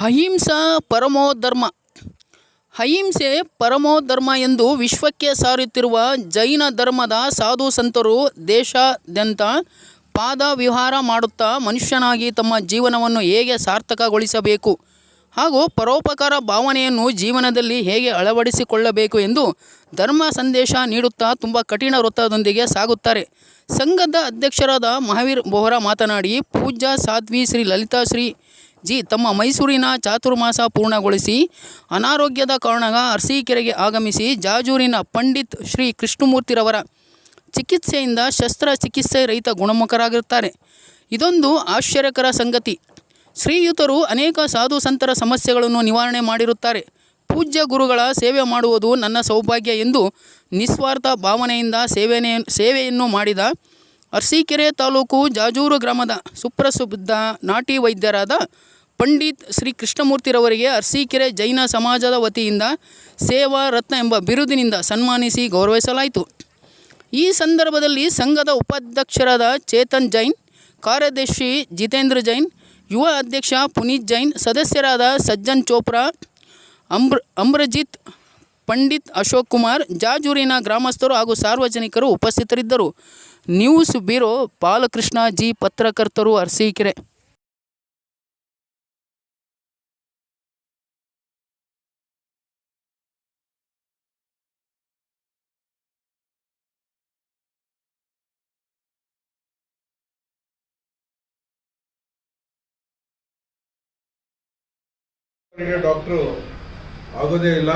ಅಹಿಂಸಾ ಪರಮೋ ಧರ್ಮ ಅಹಿಂಸೆ ಪರಮೋ ಧರ್ಮ ಎಂದು ವಿಶ್ವಕ್ಕೆ ಸಾರುತ್ತಿರುವ ಜೈನ ಧರ್ಮದ ಸಾಧು ಸಂತರು ದೇಶಾದ್ಯಂತ ಪಾದ ವಿಹಾರ ಮಾಡುತ್ತಾ ಮನುಷ್ಯನಾಗಿ ತಮ್ಮ ಜೀವನವನ್ನು ಹೇಗೆ ಸಾರ್ಥಕಗೊಳಿಸಬೇಕು ಹಾಗೂ ಪರೋಪಕಾರ ಭಾವನೆಯನ್ನು ಜೀವನದಲ್ಲಿ ಹೇಗೆ ಅಳವಡಿಸಿಕೊಳ್ಳಬೇಕು ಎಂದು ಧರ್ಮ ಸಂದೇಶ ನೀಡುತ್ತಾ ತುಂಬ ಕಠಿಣ ವೃತ್ತದೊಂದಿಗೆ ಸಾಗುತ್ತಾರೆ. ಸಂಘದ ಅಧ್ಯಕ್ಷರಾದ ಮಹಾವೀರ್ ಬೋಹ್ರಾ ಮಾತನಾಡಿ, ಪೂಜ್ಯ ಸಾಧ್ವಿ ಶ್ರೀ ಲಲಿತಾ ಶ್ರೀ ಜಿ, ತಮ್ಮ ಮೈಸೂರಿನ ಚಾತುರ್ಮಾಸ ಪೂರ್ಣಗೊಳಿಸಿ ಅನಾರೋಗ್ಯದ ಕಾರಣಗ ಅರಸೀಕೆರೆಗೆ ಆಗಮಿಸಿ ಜಾಜೂರಿನ ಪಂಡಿತ್ ಶ್ರೀ ಕೃಷ್ಣಮೂರ್ತಿರವರ ಚಿಕಿತ್ಸೆಯಿಂದ ಶಸ್ತ್ರಚಿಕಿತ್ಸೆ ರಹಿತ ಗುಣಮುಖರಾಗಿರುತ್ತಾರೆ. ಇದೊಂದು ಆಶ್ಚರ್ಯಕರ ಸಂಗತಿ. ಶ್ರೀಯುತರು ಅನೇಕ ಸಾಧು ಸಂತರ ಸಮಸ್ಯೆಗಳನ್ನು ನಿವಾರಣೆ ಮಾಡಿರುತ್ತಾರೆ. ಪೂಜ್ಯ ಗುರುಗಳ ಸೇವೆ ಮಾಡುವುದು ನನ್ನ ಸೌಭಾಗ್ಯ ಎಂದು ನಿಸ್ವಾರ್ಥ ಭಾವನೆಯಿಂದ ಸೇವೆನೇ, ಸೇವೆಯನ್ನು ಮಾಡಿದ ಅರಸೀಕೆರೆ ತಾಲೂಕು ಜಾಜೂರು ಗ್ರಾಮದ ಸುಪ್ರಸಿದ್ಧ ನಾಟಿ ವೈದ್ಯರಾದ ಪಂಡಿತ್ ಶ್ರೀ ಕೃಷ್ಣಮೂರ್ತಿರವರಿಗೆ ಅರಸೀಕೆರೆ ಜೈನ ಸಮಾಜದ ವತಿಯಿಂದ ಸೇವಾ ರತ್ನ ಎಂಬ ಬಿರುದಿನಿಂದ ಸನ್ಮಾನಿಸಿ ಗೌರವಿಸಲಾಯಿತು. ಈ ಸಂದರ್ಭದಲ್ಲಿ ಸಂಘದ ಉಪಾಧ್ಯಕ್ಷರಾದ ಚೇತನ್ ಜೈನ್, ಕಾರ್ಯದರ್ಶಿ ಜಿತೇಂದ್ರ ಜೈನ್, ಯುವ ಅಧ್ಯಕ್ಷ ಪುನೀತ್ ಜೈನ್, ಸದಸ್ಯರಾದ ಸಜ್ಜನ್ ಚೋಪ್ರಾ ಅಮ್ರ ಅಮ್ರಜಿತ್ ಪಂಡಿತ್ ಅಶೋಕ್ ಕುಮಾರ್, ಜಾಜೂರಿನ ಗ್ರಾಮಸ್ಥರು ಹಾಗೂ ಸಾರ್ವಜನಿಕರು ಉಪಸ್ಥಿತರಿದ್ದರು. ನ್ಯೂಸ್ ಬ್ಯೂರೋ ಬಾಲಕೃಷ್ಣ ಜಿ ಪತ್ರಕರ್ತರು ಅರಸೀಕೆರೆ. ಡಾಕ್ಟ್ರು ಆಗೋದೇ ಇಲ್ಲ.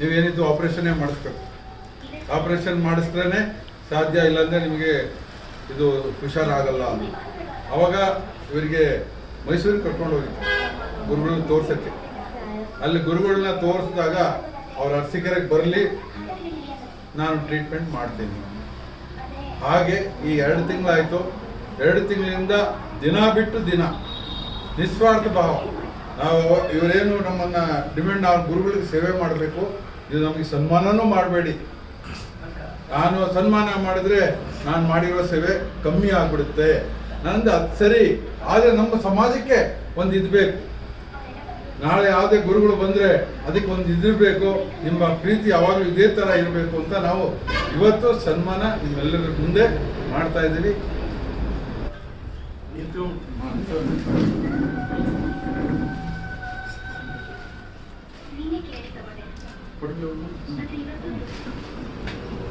ನೀವೇನಿದ್ದು ಆಪರೇಷನ್ನೇ ಮಾಡಿಸ್ಬೇಕು. ಆಪರೇಷನ್ ಮಾಡಿಸಿದ್ರೇ ಸಾಧ್ಯ ಇಲ್ಲಾಂದರೆ ನಿಮಗೆ ಇದು ಹುಷಾರಾಗಲ್ಲ. ಅವಾಗ ಇವರಿಗೆ ಮೈಸೂರಿಗೆ ಕರ್ಕೊಂಡು ಹೋಗಿ. ಗುರುಗಳನ್ನ ತೋರ್ಸಕ್ಕೆ. ಅಲ್ಲಿ ಗುರುಗಳನ್ನ ತೋರಿಸಿದಾಗ ಅವ್ರ ಅರ್ಸಿಕರಿಗೆ ಬರಲಿ, ನಾನು ಟ್ರೀಟ್ಮೆಂಟ್ ಮಾಡ್ತೀನಿ. ಹಾಗೆ ಈ ಎರಡು ತಿಂಗಳಾಯಿತು. ಎರಡು ತಿಂಗಳಿಂದ ದಿನ ಬಿಟ್ಟು ದಿನ. ನಿಸ್ವಾರ್ಥ ಭಾವ. ನಾವು ಇವರೇನು ನಮ್ಮನ್ನು ಡಿಮ್ಯಾಂಡ್ ಆ ಗುರುಗಳಿಗೆ ಸೇವೆ ಮಾಡಬೇಕು. ಇದು ನಮಗೆ ಸನ್ಮಾನನೂ ಮಾಡಬೇಡಿ. ನಾನು ಸನ್ಮಾನ ಮಾಡಿದ್ರೆ ನಾನು ಮಾಡಿರೋ ಸೇವೆ ಕಮ್ಮಿ ಆಗ್ಬಿಡುತ್ತೆ. ನಂದು ಅದು ಸರಿ ಆದರೆ ನಮ್ಮ ಸಮಾಜಕ್ಕೆ ಒಂದು ಇದಬೇಕು ನಾಳೆ ಯಾವುದೇ ಗುರುಗಳು ಬಂದರೆ ಅದಕ್ಕೆ ಒಂದು ಇದಿರಬೇಕು ನಿಮ್ಮ ಪ್ರೀತಿ ಯಾವಾಗಲೂ ಇದೇ ಥರ ಇರಬೇಕು ಅಂತ ನಾವು ಇವತ್ತು ಸನ್ಮಾನ ನಿಮ್ಮೆಲ್ಲರ ಮುಂದೆ ಮಾಡ್ತಾ ಇದ್ದೀವಿ.